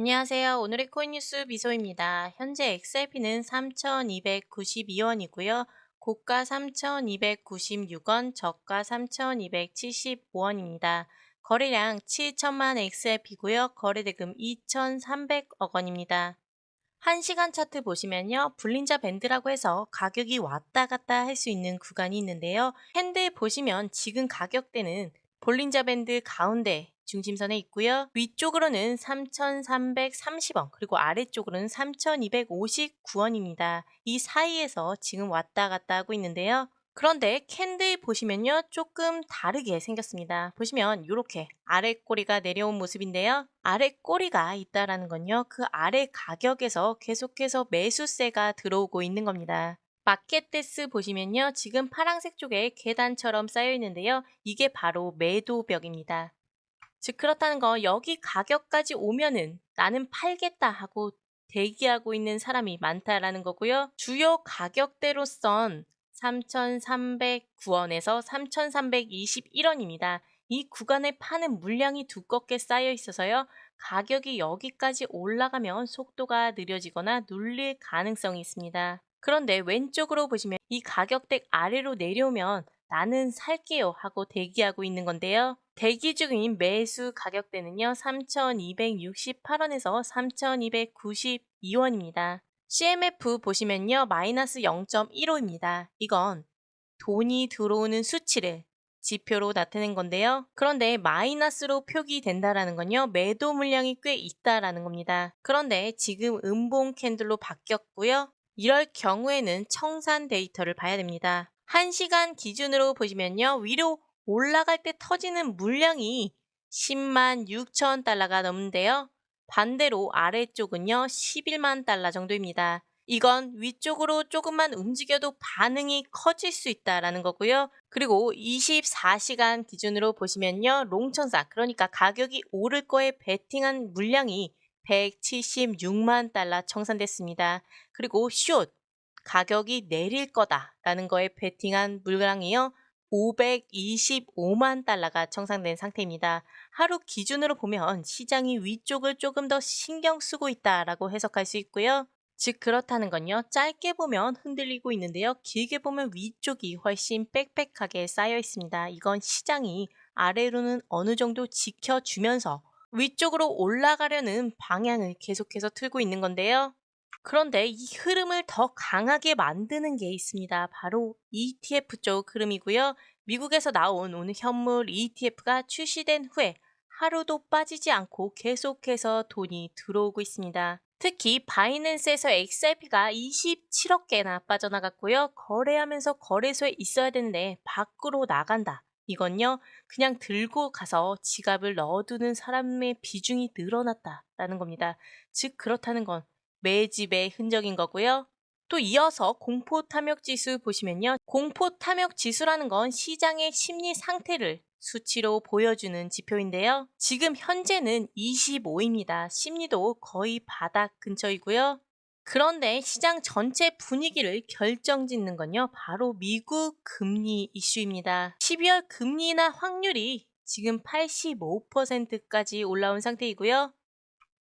안녕하세요. 오늘의 코인 뉴스 미소입니다. 현재 XRP는 3,292원이고요. 고가 3,296원, 저가 3,275원입니다. 거래량 7천만 XRP고요. 거래대금 2,300억 원입니다. 1시간 차트 보시면요. 불린자 밴드라고 해서 가격이 왔다 갔다 할 수 있는 구간이 있는데요. 핸들 보시면 지금 가격대는 볼린자 밴드 가운데 중심선에 있고요. 위쪽으로는 3,330원, 그리고 아래쪽으로는 3,259원입니다. 이 사이에서 지금 왔다 갔다 하고 있는데요. 그런데 캔들 보시면요. 조금 다르게 생겼습니다. 보시면 이렇게 아래 꼬리가 내려온 모습인데요. 아래 꼬리가 있다라는 건요. 그 아래 가격에서 계속해서 매수세가 들어오고 있는 겁니다. 마켓데스 보시면요. 지금 파란색 쪽에 계단처럼 쌓여 있는데요. 이게 바로 매도벽입니다. 즉 그렇다는 거 여기 가격까지 오면은 나는 팔겠다 하고 대기하고 있는 사람이 많다라는 거고요. 주요 가격대로선 3,309원에서 3,321원입니다. 이 구간에 파는 물량이 두껍게 쌓여 있어서요. 가격이 여기까지 올라가면 속도가 느려지거나 눌릴 가능성이 있습니다. 그런데 왼쪽으로 보시면 이 가격대 아래로 내려오면 나는 살게요 하고 대기하고 있는 건데요. 대기 중인 매수 가격대는요. 3,268원에서 3,292원입니다. CMF 보시면요. 마이너스 0.15입니다. 이건 돈이 들어오는 수치를 지표로 나타낸 건데요. 그런데 마이너스로 표기된다라는 건요. 매도 물량이 꽤 있다라는 겁니다. 그런데 지금 음봉 캔들로 바뀌었고요. 이럴 경우에는 청산 데이터를 봐야 됩니다. 1시간 기준으로 보시면요. 위로 올라갈 때 터지는 물량이 10만 6천 달러가 넘는데요. 반대로 아래쪽은요. 11만 달러 정도입니다. 이건 위쪽으로 조금만 움직여도 반응이 커질 수 있다라는 거고요. 그리고 24시간 기준으로 보시면요. 롱천사, 그러니까 가격이 오를 거에 베팅한 물량이 176만 달러 청산됐습니다. 그리고 숏, 가격이 내릴 거다라는 거에 베팅한 물량이요. 525만 달러가 청산된 상태입니다. 하루 기준으로 보면 시장이 위쪽을 조금 더 신경 쓰고 있다라고 해석할 수 있고요. 즉 그렇다는 건요. 짧게 보면 흔들리고 있는데요. 길게 보면 위쪽이 훨씬 빽빽하게 쌓여 있습니다. 이건 시장이 아래로는 어느 정도 지켜주면서 위쪽으로 올라가려는 방향을 계속해서 틀고 있는 건데요. 그런데 이 흐름을 더 강하게 만드는 게 있습니다. 바로 ETF 쪽 흐름이고요. 미국에서 나온 오늘 현물 ETF가 출시된 후에 하루도 빠지지 않고 계속해서 돈이 들어오고 있습니다. 특히 바이낸스에서 XRP가 27억 개나 빠져나갔고요. 거래하면서 거래소에 있어야 되는데 밖으로 나간다. 이건요, 그냥 들고 가서 지갑을 넣어두는 사람의 비중이 늘어났다라는 겁니다. 즉, 그렇다는 건 매집의 흔적인 거고요. 또 이어서 공포 탐욕 지수 보시면요. 공포 탐욕 지수라는 건 시장의 심리 상태를 수치로 보여주는 지표인데요. 지금 현재는 25입니다. 심리도 거의 바닥 근처이고요. 그런데 시장 전체 분위기를 결정짓는 건요. 바로 미국 금리 이슈입니다. 12월 금리 인하 확률이 지금 85%까지 올라온 상태이고요.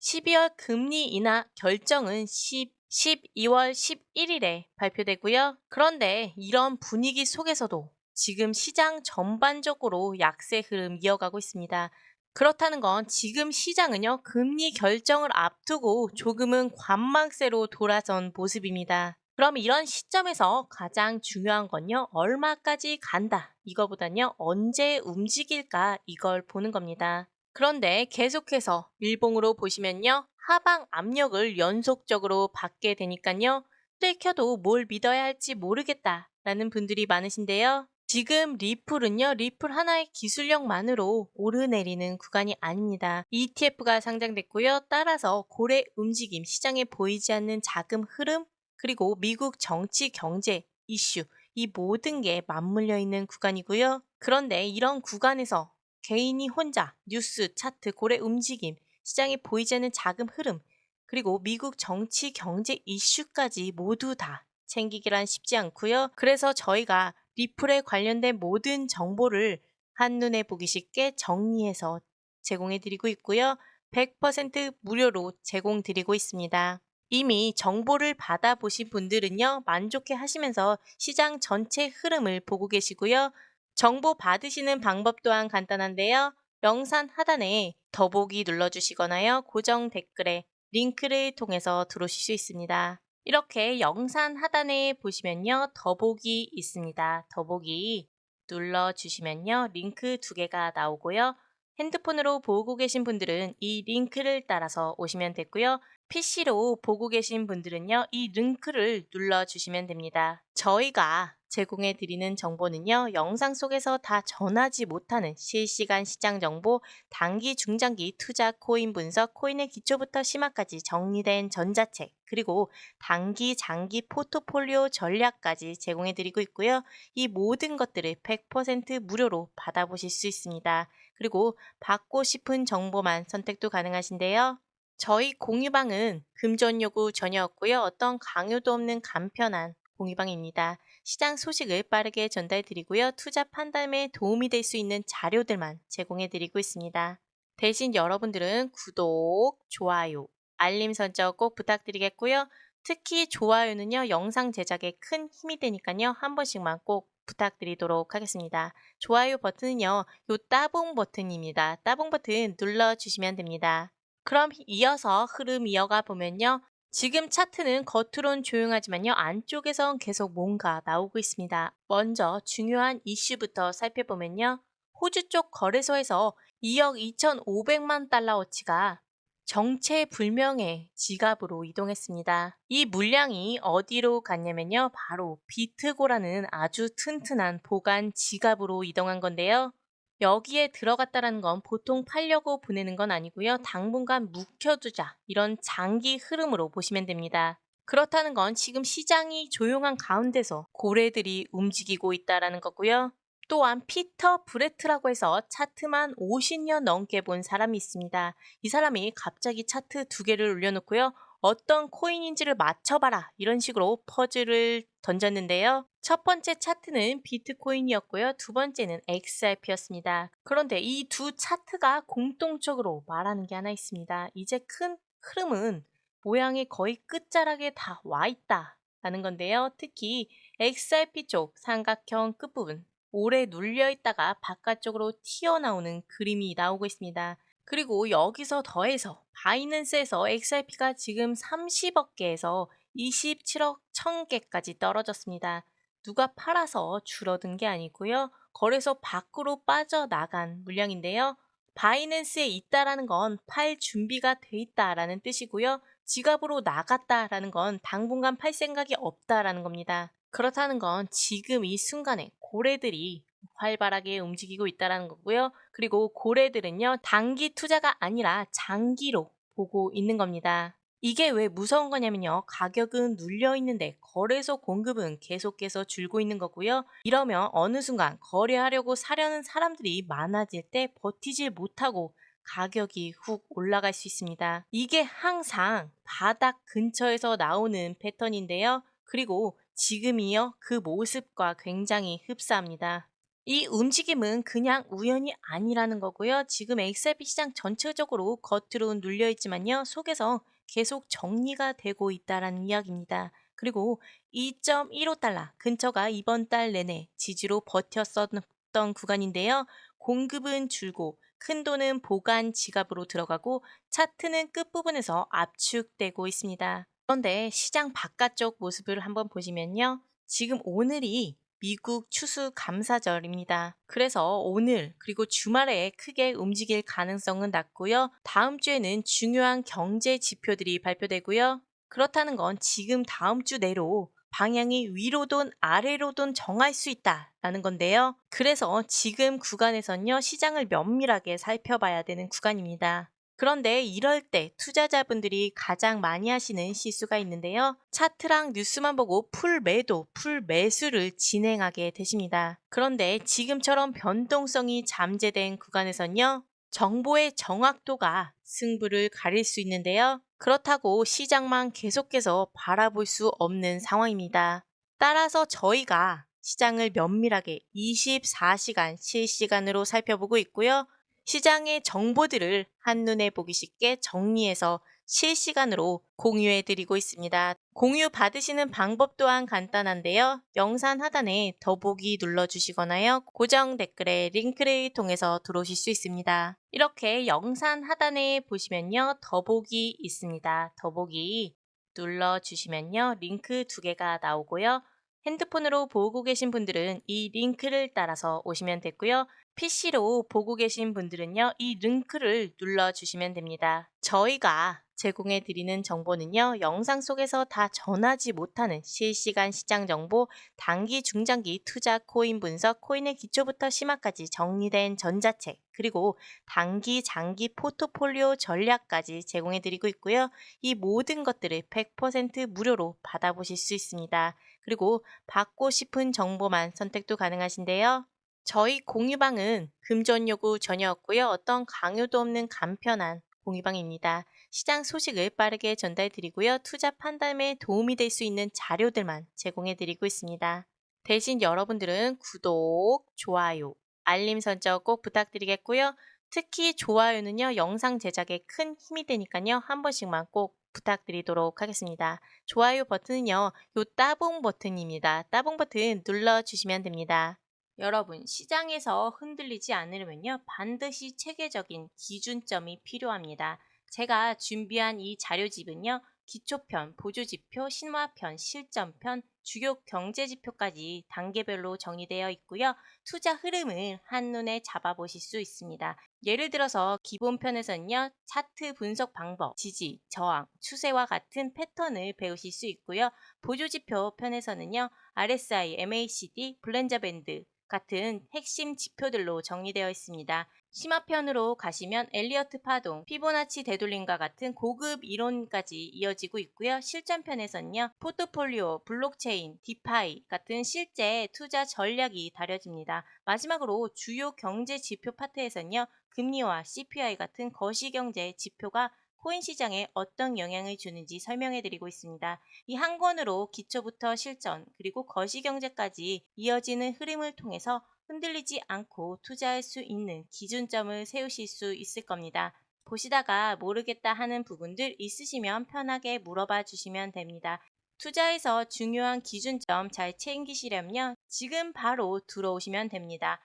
12월 금리 인하 결정은 10, 12월 11일에 발표되고요. 그런데 이런 분위기 속에서도 지금 시장 전반적으로 약세 흐름 이어가고 있습니다. 그렇다는 건 지금 시장은요, 금리 결정을 앞두고 조금은 관망세로 돌아선 모습입니다. 그럼 이런 시점에서 가장 중요한 건요, 얼마까지 간다. 이거보단요, 언제 움직일까? 이걸 보는 겁니다. 그런데 계속해서 일봉으로 보시면요. 하방 압력을 연속적으로 받게 되니까요. 뚫켜도 뭘 믿어야 할지 모르겠다라는 분들이 많으신데요. 지금 리플은요, 리플 하나의 기술력만으로 오르내리는 구간이 아닙니다. ETF가 상장됐고요. 따라서 고래 움직임, 시장에 보이지 않는 자금 흐름, 그리고 미국 정치 경제 이슈, 이 모든 게 맞물려 있는 구간이고요. 그런데 이런 구간에서 개인이 혼자 뉴스, 차트, 고래 움직임, 시장에 보이지 않는 자금 흐름, 그리고 미국 정치, 경제 이슈까지 모두 다 챙기기란 쉽지 않고요. 그래서 저희가 리플에 관련된 모든 정보를 한눈에 보기 쉽게 정리해서 제공해 드리고 있고요. 100% 무료로 제공드리고 있습니다. 이미 정보를 받아보신 분들은요, 만족해 하시면서 시장 전체 흐름을 보고 계시고요. 정보 받으시는 방법 또한 간단한데요. 영상 하단에 더보기 눌러주시거나요. 고정 댓글에 링크를 통해서 들어오실 수 있습니다. 이렇게 영상 하단에 보시면요. 더보기 있습니다. 더보기 눌러주시면요. 링크 두 개가 나오고요. 핸드폰으로 보고 계신 분들은 이 링크를 따라서 오시면 되고요. PC로 보고 계신 분들은요. 이 링크를 눌러주시면 됩니다. 저희가 제공해 드리는 정보는요. 영상 속에서 다 전하지 못하는 실시간 시장 정보, 단기, 중장기 투자 코인 분석, 코인의 기초부터 심화까지 정리된 전자책, 그리고 단기, 장기 포트폴리오 전략까지 제공해 드리고 있고요. 이 모든 것들을 100% 무료로 받아보실 수 있습니다. 그리고 받고 싶은 정보만 선택도 가능하신데요. 저희 공유방은 금전 요구 전혀 없고요. 어떤 강요도 없는 간편한 공유방입니다. 시장 소식을 빠르게 전달 드리고요. 투자 판단에 도움이 될 수 있는 자료들만 제공해 드리고 있습니다. 대신 여러분들은 구독, 좋아요, 알림 설정 꼭 부탁드리겠고요. 특히 좋아요는요, 영상 제작에 큰 힘이 되니까요, 한 번씩만 꼭 부탁드리도록 하겠습니다. 좋아요 버튼은요, 요 따봉 버튼입니다. 따봉 버튼 눌러주시면 됩니다. 그럼 이어서 흐름 이어가 보면요. 지금 차트는 겉으론 조용하지만요. 안쪽에선 계속 뭔가 나오고 있습니다. 먼저 중요한 이슈부터 살펴보면요. 호주 쪽 거래소에서 2억 2,500만 달러어치가 정체불명의 지갑으로 이동했습니다. 이 물량이 어디로 갔냐면요. 바로 비트고라는 아주 튼튼한 보관 지갑으로 이동한 건데요. 여기에 들어갔다라는 건 보통 팔려고 보내는 건 아니고요. 당분간 묵혀두자 이런 장기 흐름으로 보시면 됩니다. 그렇다는 건 지금 시장이 조용한 가운데서 고래들이 움직이고 있다라는 거고요. 또한 피터 브레트라고 해서 차트만 50년 넘게 본 사람이 있습니다. 이 사람이 갑자기 차트 두 개를 올려놓고요. 어떤 코인인지를 맞춰봐라 이런 식으로 퍼즐을 던졌는데요. 첫 번째 차트는 비트코인이었고요. 두 번째는 XRP였습니다. 그런데 이 두 차트가 공통적으로 말하는 게 하나 있습니다. 이제 큰 흐름은 모양이 거의 끝자락에 다 와 있다 라는 건데요. 특히 XRP 쪽 삼각형 끝부분 오래 눌려 있다가 바깥쪽으로 튀어나오는 그림이 나오고 있습니다. 그리고 여기서 더해서 바이낸스에서 XRP가 지금 30억 개에서 27억 1000개까지 떨어졌습니다. 누가 팔아서 줄어든 게 아니고요. 거래소 밖으로 빠져나간 물량인데요. 바이낸스에 있다라는 건 팔 준비가 돼 있다라는 뜻이고요. 지갑으로 나갔다라는 건 당분간 팔 생각이 없다라는 겁니다. 그렇다는 건 지금 이 순간에 고래들이 활발하게 움직이고 있다는 거고요. 그리고 고래들은요, 단기 투자가 아니라 장기로 보고 있는 겁니다. 이게 왜 무서운 거냐면요. 가격은 눌려 있는데 거래소 공급은 계속해서 줄고 있는 거고요. 이러면 어느 순간 거래하려고 사려는 사람들이 많아질 때 버티질 못하고 가격이 훅 올라갈 수 있습니다. 이게 항상 바닥 근처에서 나오는 패턴인데요. 그리고 지금이요. 그 모습과 굉장히 흡사합니다. 이 움직임은 그냥 우연이 아니라는 거고요. 지금 XRP 시장 전체적으로 겉으로 눌려 있지만요. 속에서 계속 정리가 되고 있다라는 이야기입니다. 그리고 2.15달러 근처가 이번 달 내내 지지로 버텼었던 구간인데요. 공급은 줄고 큰 돈은 보관 지갑으로 들어가고 차트는 끝부분에서 압축되고 있습니다. 그런데 시장 바깥쪽 모습을 한번 보시면요. 지금 오늘이 미국 추수 감사절입니다. 그래서 오늘 그리고 주말에 크게 움직일 가능성은 낮고요. 다음 주에는 중요한 경제 지표들이 발표되고요. 그렇다는 건 지금 다음 주 내로 방향이 위로든 아래로든 정할 수 있다라는 건데요. 그래서 지금 구간에선요, 시장을 면밀하게 살펴봐야 되는 구간입니다. 그런데 이럴 때 투자자분들이 가장 많이 하시는 실수가 있는데요. 차트랑 뉴스만 보고 풀 매도, 풀 매수를 진행하게 되십니다. 그런데 지금처럼 변동성이 잠재된 구간에선요. 정보의 정확도가 승부를 가릴 수 있는데요. 그렇다고 시장만 계속해서 바라볼 수 없는 상황입니다. 따라서 저희가 시장을 면밀하게 24시간 실시간으로 살펴보고 있고요. 시장의 정보들을 한눈에 보기 쉽게 정리해서 실시간으로 공유해 드리고 있습니다. 공유 받으시는 방법 또한 간단한데요. 영상 하단에 더보기 눌러주시거나요. 고정 댓글에 링크를 통해서 들어오실 수 있습니다. 이렇게 영상 하단에 보시면요. 더보기 있습니다. 더보기 눌러주시면요. 링크 두 개가 나오고요. 핸드폰으로 보고 계신 분들은 이 링크를 따라서 오시면 되고요. PC로 보고 계신 분들은요. 이 링크를 눌러주시면 됩니다. 저희가 제공해 드리는 정보는요. 영상 속에서 다 전하지 못하는 실시간 시장 정보, 단기, 중장기 투자 코인 분석, 코인의 기초부터 심화까지 정리된 전자책, 그리고 단기, 장기 포트폴리오 전략까지 제공해 드리고 있고요. 이 모든 것들을 100% 무료로 받아보실 수 있습니다. 그리고 받고 싶은 정보만 선택도 가능하신데요. 저희 공유방은 금전 요구 전혀 없고요. 어떤 강요도 없는 간편한 공유방입니다. 시장 소식을 빠르게 전달 드리고요. 투자 판단에 도움이 될 수 있는 자료들만 제공해 드리고 있습니다. 대신 여러분들은 구독, 좋아요, 알림 설정 꼭 부탁드리겠고요. 특히 좋아요는요, 영상 제작에 큰 힘이 되니까요, 한 번씩만 꼭 부탁드리도록 하겠습니다. 좋아요 버튼은요, 요 따봉 버튼입니다. 따봉 버튼 눌러주시면 됩니다. 여러분, 시장에서 흔들리지 않으려면요, 반드시 체계적인 기준점이 필요합니다. 제가 준비한 이 자료집은요, 기초편, 보조지표, 신화편, 실전편, 주요 경제지표까지 단계별로 정의되어 있고요. 투자 흐름을 한눈에 잡아보실 수 있습니다. 예를 들어서 기본편에서는요. 차트 분석 방법, 지지, 저항, 추세와 같은 패턴을 배우실 수 있고요. 보조지표 편에서는요. RSI, MACD, 블렌저 밴드, 같은 핵심 지표들로 정리되어 있습니다. 심화편으로 가시면 엘리어트 파동, 피보나치 되돌림과 같은 고급 이론까지 이어지고 있고요. 실전편에서는요. 포트폴리오, 블록체인, 디파이 같은 실제 투자 전략이 다뤄집니다. 마지막으로 주요 경제 지표 파트에서는요. 금리와 CPI 같은 거시경제 지표가 코인 시장에 어떤 영향을 주는지 설명해 드리고 있습니다. 이 한 권으로 기초부터 실전 그리고 거시경제까지 이어지는 흐름을 통해서 흔들리지 않고 투자할 수 있는 기준점을 세우실 수 있을 겁니다. 보시다가 모르겠다 하는 부분들 있으시면 편하게 물어봐 주시면 됩니다. 투자에서 중요한 기준점 잘 챙기시려면요. 지금 바로 들어오시면 됩니다.